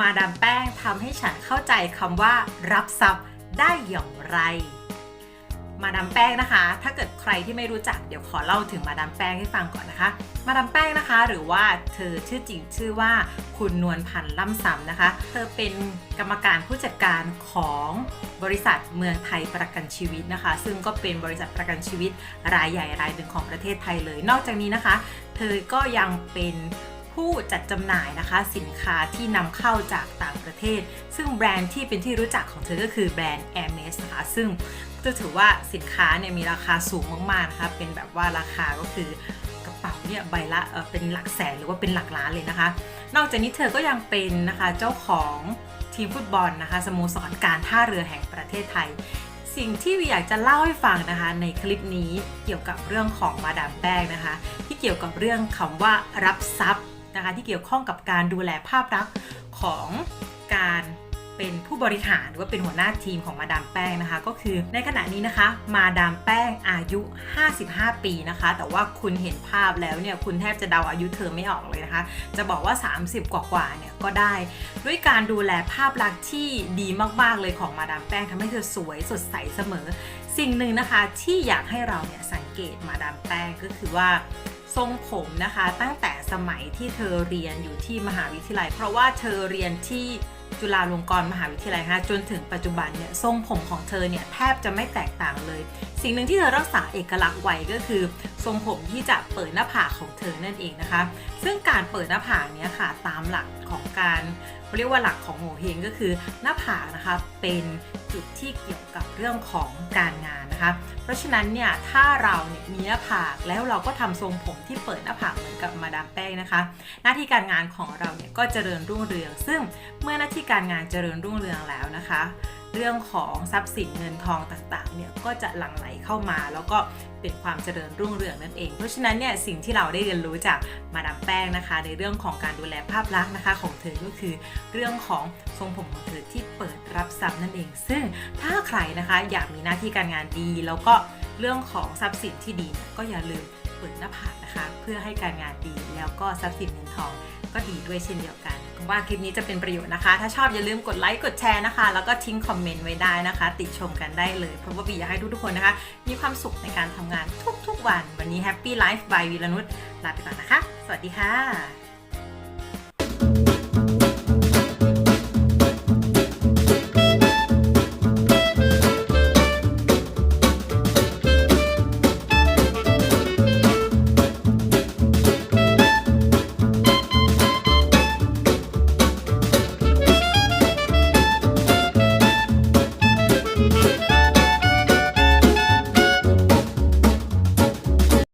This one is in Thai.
มาดามแป้งทำให้ฉันเข้าใจคำว่า รับทรัพย์ได้อย่างไร มาดามแป้งนะคะ ถ้าเกิดใครที่ไม่รู้จักเดี๋ยวขอเล่าถึงมาดามแป้งให้ฟังก่อนนะคะ มาดามแป้งนะคะ หรือว่าเธอชื่อจริงชื่อว่าคุณนวลพันธ์ล่ำซำนะคะ เธอเป็นกรรมการผู้จัดการของบริษัทเมืองไทยประกันชีวิตนะคะ ซึ่งก็เป็นบริษัทประกันชีวิตรายใหญ่รายหนึ่งของประเทศไทยเลย นอกจากนี้นะคะ เธอก็ยังเป็น ผู้จัดจำหน่ายนะคะ สินค้าที่นำเข้าจากต่างประเทศ ซึ่งแบรนด์ที่เป็นที่รู้จักของเธอก็คือแบรนด์ Hermes นะคะซึ่งจะถือว่าสินค้าเนี่ยมีราคาสูงมากๆนะคะเป็นแบบว่าราคาก็คือกระเป๋าเนี่ยใบละเเป็นหลักแสนหรือว่าเป็นหลักล้านเลยนะคะ นอกจากนี้เธอก็ยังเป็นนะคะเจ้าของทีมฟุตบอลนะคะสโมสรการท่าเรือแห่งประเทศไทย สิ่งที่วีอยากจะเล่าให้ฟังนะคะในคลิปนี้เกี่ยวกับเรื่องของมาดามแป้งนะคะ ที่เกี่ยวกับเรื่องคำว่ารับทรัพย์ นะคะที่เกี่ยวข้องกับการดูแลภาพลักษณ์ของการเป็นผู้บริหารหรือว่าเป็นหัวหน้าทีมของมาดามแป้งนะคะ ก็คือในขณะนี้นะคะ มาดามแป้งอายุ 55 ปีนะคะ แต่ว่าคุณเห็นภาพแล้วเนี่ยคุณแทบจะเดาอายุเธอไม่ออกเลยนะคะ จะบอกว่า 30 กว่าๆเนี่ยก็ได้ ด้วยการดูแลภาพลักษณ์ที่ดีมากๆเลยของมาดามแป้งทำให้เธอสวยสดใสเสมอ สิ่งหนึ่งนะคะที่อยากให้เราเนี่ยสังเกตมาดามแป้งก็คือว่า ทรงผมนะคะ ตั้งแต่สมัยที่เธอเรียนอยู่ที่มหาวิทยาลัย เพราะว่าเธอเรียนที่จุฬาลงกรณ์มหาวิทยาลัยฮะจนถึงปัจจุบันเนี่ยทรงผมของเธอเนี่ยแทบจะไม่แตกต่างเลย สิ่งหนึ่งที่เธอรักษาเอกลักษณ์ไว้ก็คือ ทรงผมที่จะเปิดหน้าผากของเธอนั่นเองนะคะ ซึ่งการเปิดหน้าผากเนี้ยค่ะตามหลักของการเรียกว่าหลักของโหเฮงก็คือหน้าผากนะคะเป็นจุดที่เกี่ยวกับเรื่องของการงานนะคะ เพราะฉะนั้นเนี่ยถ้าเราเนี่ยมีหน้าผากแล้วเราก็ทำทรงผมที่เปิดหน้าผากเหมือนกับมาดามแป้งนะคะ หน้าที่การงานของเราเนี่ยก็เจริญรุ่งเรือง ซึ่งเมื่อหน้าที่การงานเจริญรุ่งเรืองแล้วนะคะ เรื่องของทรัพย์สินเงินทองต่างๆ เนี่ยก็จะหลั่งไหลเข้ามา แล้วก็เป็นความเจริญรุ่งเรืองนั่นเอง เพราะฉะนั้นเนี่ยสิ่งที่เราได้เรียนรู้จากมาดามแป้งนะคะ ในเรื่องของการดูแลภาพลักษณ์นะคะ ของเธอก็คือเรื่องของทรงผมของเธอที่เปิดรับทรัพย์นั่นเอง ซึ่งถ้าใครนะคะอยากมีหน้าที่การงานดี แล้วก็เรื่องของทรัพย์สินที่ดีเนี่ยก็อย่าลืมเปิดหน้าผากนะคะ เพื่อให้การงานดีแล้วก็ทรัพย์สินเงินทองก็ดีด้วยเช่นเดียวกัน งว่าคลิปนี้จะเป็นประโยชน์นะคะ ถ้าชอบอย่าลืมกดไลค์กดแชร์นะคะ แล้วก็ทิ้งคอมเมนต์ไว้ได้นะคะ ติชมกันได้เลย เพราะว่าบีอยากให้ทุกๆคนนะคะ มีความสุขในการทำงานทุกๆวัน วันนี้ Happy Life by วีรนุชลาไปก่อนนะคะ สวัสดีค่ะ